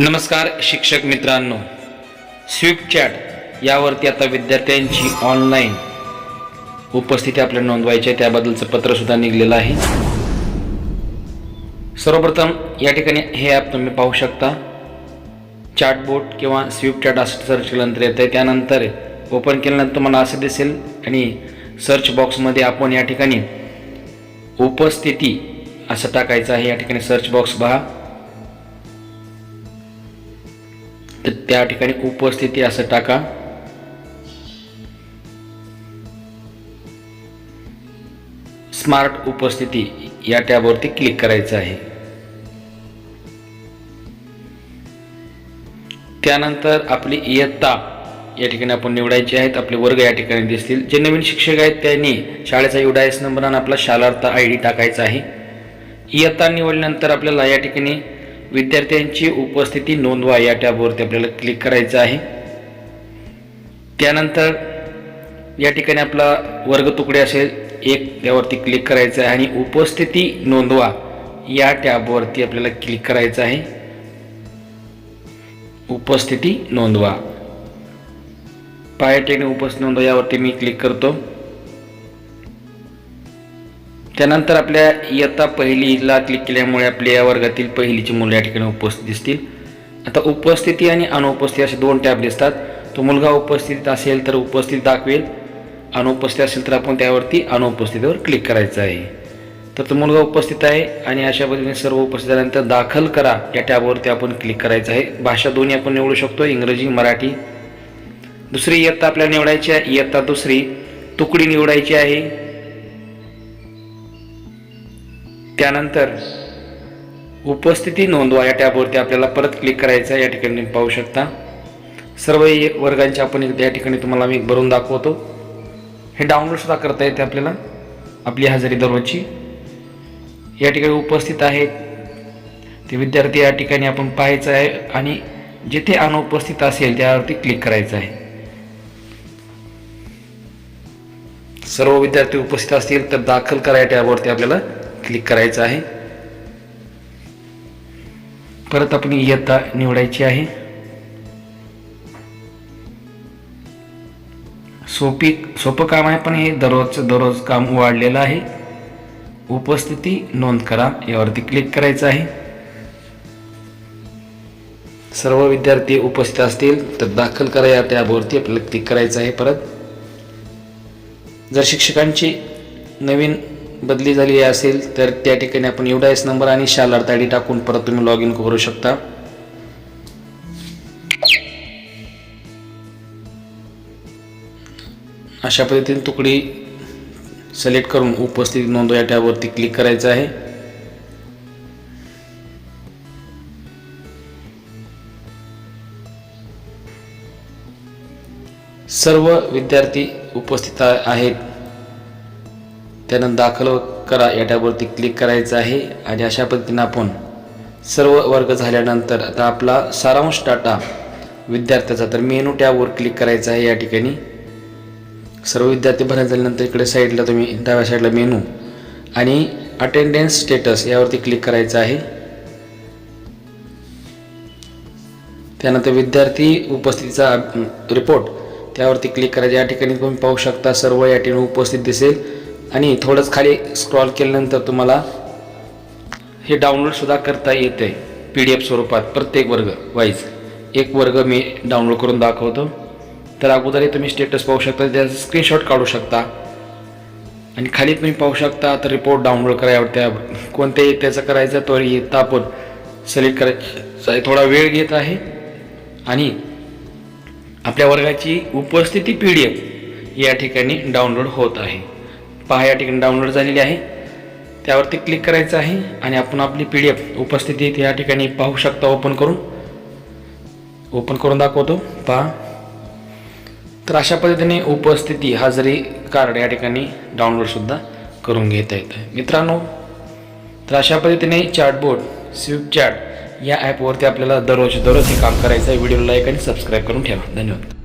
नमस्कार शिक्षक मित्रांनो. स्विफ्ट चॅट यावरती आता विद्यार्थ्यांची ऑनलाईन उपस्थिती आपल्याला नोंदवायची आहे. त्याबद्दलचं पत्रसुद्धा निघलेलं आहे. सर्वप्रथम या ठिकाणी हे ॲप तुम्ही पाहू शकता. चॅटबोट किंवा स्विफ्ट चॅट असं सर्च केल्यानंतर येतं आहे त्यानंतर ओपन केल्यानंतर तुम्हाला असं दिसेल आणि सर्च बॉक्समध्ये आपण या ठिकाणी उपस्थिती असं टाकायचं आहे. या ठिकाणी सर्च बॉक्स पहा तर त्या ठिकाणी उपस्थिती असं टाका. स्मार्ट उपस्थिती या टॅबवरती क्लिक करायचं आहे. त्यानंतर आपली इयत्ता या ठिकाणी आपण निवडायची आहेत. आपले वर्ग या ठिकाणी दिसतील. जे नवीन शिक्षक आहेत त्यांनी शाळेचा युडायस नंबर आणि आपला शालार्थ आय डी टाकायचा आहे. इयत्ता निवडल्यानंतर आपल्याला या ठिकाणी विद्यार्थ्यांची उपस्थिती नोंदवा या टॅबवरती आपल्याला क्लिक करायचं आहे. त्यानंतर या ठिकाणी आपला वर्ग तुकडे असेल एक त्यावरती क्लिक करायचं आहे आणि उपस्थिती नोंदवा या टॅबवरती आपल्याला क्लिक करायचं आहे. उपस्थिती नोंदवा. पायाटेने उपस्थिती नोंदवा यावरती मी क्लिक करतो. त्यानंतर आपल्या इयत्ता पहिलीला क्लिक केल्यामुळे आपल्या या वर्गातील पहिलीची मुलं या ठिकाणी उपस्थित दिसतील. आता उपस्थिती आणि अनुपस्थिती असे दोन टॅब दिसतात. तो मुलगा उपस्थित असेल तर उपस्थित दाखवेल. अनुपस्थित असेल तर आपण त्यावरती अनुपस्थितीवर क्लिक करायचं आहे. तर तो मुलगा उपस्थित आहे आणि अशा पद्धतीने सर्व उपस्थित झाल्यानंतर दाखल करा. या टॅबवरती आपण क्लिक करायचं आहे. भाषा दोन्ही आपण निवडू शकतो. इंग्रजी मराठी. दुसरी इयत्ता आपल्याला निवडायची आहे. इयत्ता दुसरी. तुकडी निवडायची आहे. त्यानंतर उपस्थिती नोंदवा या टॅबवरती आपल्याला परत क्लिक करायचं आहे. या ठिकाणी पाहू शकता. सर्व वर्गांची वर्गांचे आपण एकदा या ठिकाणी तुम्हाला मी भरून दाखवतो. हे डाउनलोडसुद्धा करता येते आपल्याला आपली हजेरी दररोजची. या ठिकाणी उपस्थित आहेत. ते विद्यार्थी या ठिकाणी आपण पाहायचं आहे आणि जिथे अनुपस्थित असेल त्यावरती क्लिक करायचं आहे. सर्व विद्यार्थी उपस्थित असतील तर दाखल करायच्या या टॅबवरती आपल्याला. क्लिक करायचं आहे. परत आपण इयत्ता निवडायची आहे. सोपी सोपं काम आहे पण हे दररोजचं दररोज काम वाढलेलं आहे. उपस्थिती नोंद करा यावरती क्लिक करायचं आहे. सर्व विद्यार्थी उपस्थित असतील तर दाखल करा या टॅबवरती आपल्याला क्लिक करायचं आहे परत. जर शिक्षकांची नवीन बदली झाली असेल तर त्या ठिकाणी आपण युडायस नंबर आणि शालार्थ आय टाकून परत तुम्ही लॉग इन करू शकता. अशा पद्धतीने तुकडी सिलेक्ट करून उपस्थिती नोंदव या टॅबवरती क्लिक करायचं आहे. सर्व विद्यार्थी उपस्थित आहेत. त्यानं दाखल करा या टॅबवरती क्लिक करायचं आहे आणि अशा पद्धतीनं आपण सर्व वर्ग झाल्यानंतर आता आपला सारांश डाटा विद्यार्थ्याचा तर मेनू टॅबवर क्लिक करायचा आहे या ठिकाणी. सर्व विद्यार्थी भरत झाल्यानंतर इकडे साईडला तुम्ही डाव्या साईडला मेनू आणि अटेंडन्स स्टेटस यावरती क्लिक करायचं आहे. त्यानंतर विद्यार्थी उपस्थितीचा रिपोर्ट त्यावरती क्लिक करायचं या ठिकाणी तुम्ही पाहू शकता सर्व या ठिकाणी उपस्थित दिसेल. आणि थोडंच खाली स्क्रॉल केल्यानंतर तुम्हाला हे डाउनलोडसुद्धा करता येते पी डी एफ स्वरूपात प्रत्येक वर्ग वाईज एक वर्ग मी डाउनलोड करून दाखवतो. तर अगोदरही तुम्ही स्टेटस पाहू शकता त्याचा स्क्रीनशॉट काढू शकता. आणि खाली तुम्ही पाहू शकता तर रिपोर्ट डाउनलोड करायवर त्या कोणत्याही त्याचं करायचं तो येता आपण सिलेक्ट करायचं थोडा वेळ घेत आहे. आणि आपल्या वर्गाची उपस्थिती पी डी एफ या ठिकाणी डाउनलोड होत आहे. पहा या ठिकाणी डाउनलोड झालेली आहे. त्यावरती क्लिक करायचं आहे आणि आपण आपली पी डी एफ उपस्थिती या ठिकाणी पाहू शकता ओपन करून. ओपन करून दाखवतो पहा. तर अशा पद्धतीने उपस्थिती हजेरी कार्ड या ठिकाणी डाउनलोडसुद्धा करून घेता येतं. मित्रांनो तर अशा पद्धतीने चॅटबोर्ड स्विप चॅट या ॲपवरती आपल्याला दररोज दररोज हे काम करायचं आहे. व्हिडिओ लाईक आणि सबस्क्राईब करून ठेवा. धन्यवाद.